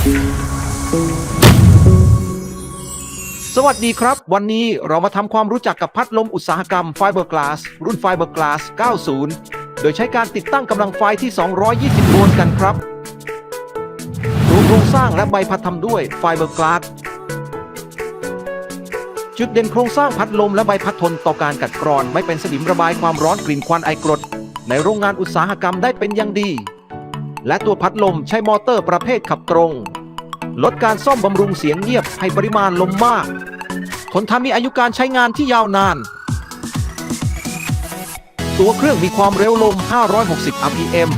สวัสดีครับ วันนี้เรามาทำความรู้จักกับพัดลมอุตสาหกรรมไฟเบอร์กลาสรุ่นไฟเบอร์กลาส 90 โดยใช้การติดตั้งกำลังไฟที่ 220 โวลต์กันครับรวมโครงสร้างและใบพัดทำด้วยไฟเบอร์กลาสจุดเด่นโครงสร้างพัดลมและใบพัดทนต่อการกัดกร่อน ไม่เป็นสนิมระบายความร้อนกลิ่นควันไอกรด ในโรงงานอุตสาหกรรมได้เป็นอย่างดี และตัวพัดลมใช้มอเตอร์ประเภทขับตรง ลดการซ่อมบำรุงเสียงเงียบให้ปริมาณลมมาก ทนทำมีอายุการใช้งานที่ยาวนาน ตัวเครื่องมีความเร็วลม 560 rpm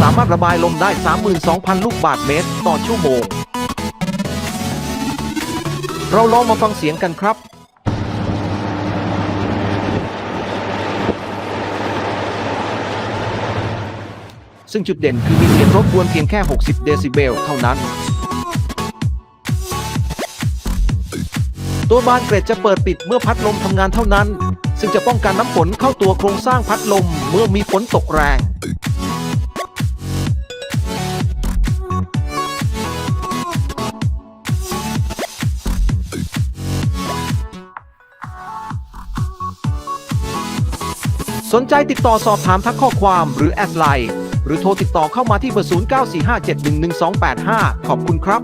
สามารถระบายลมได้ 32,000 ลูกบาศก์เมตร ต่อชั่วโมง เราลองมาฟังเสียงกันครับซึ่งจุดเด่นคือมีเสียงรบกวนเพียงแค่ 60 เดซิเบล เท่านั้น ตัวบานเกรดจะเปิดปิดเมื่อพัดลมทำงานเท่านั้น ซึ่งจะป้องกันน้ำฝนเข้าตัวโครงสร้างพัดลมเมื่อมีฝนตกแรงสนใจติดต่อสอบถามทักข้อความหรือแอดไลน์หรือโทรติดต่อเข้ามาที่เบอร์ 0945711285 ขอบคุณครับ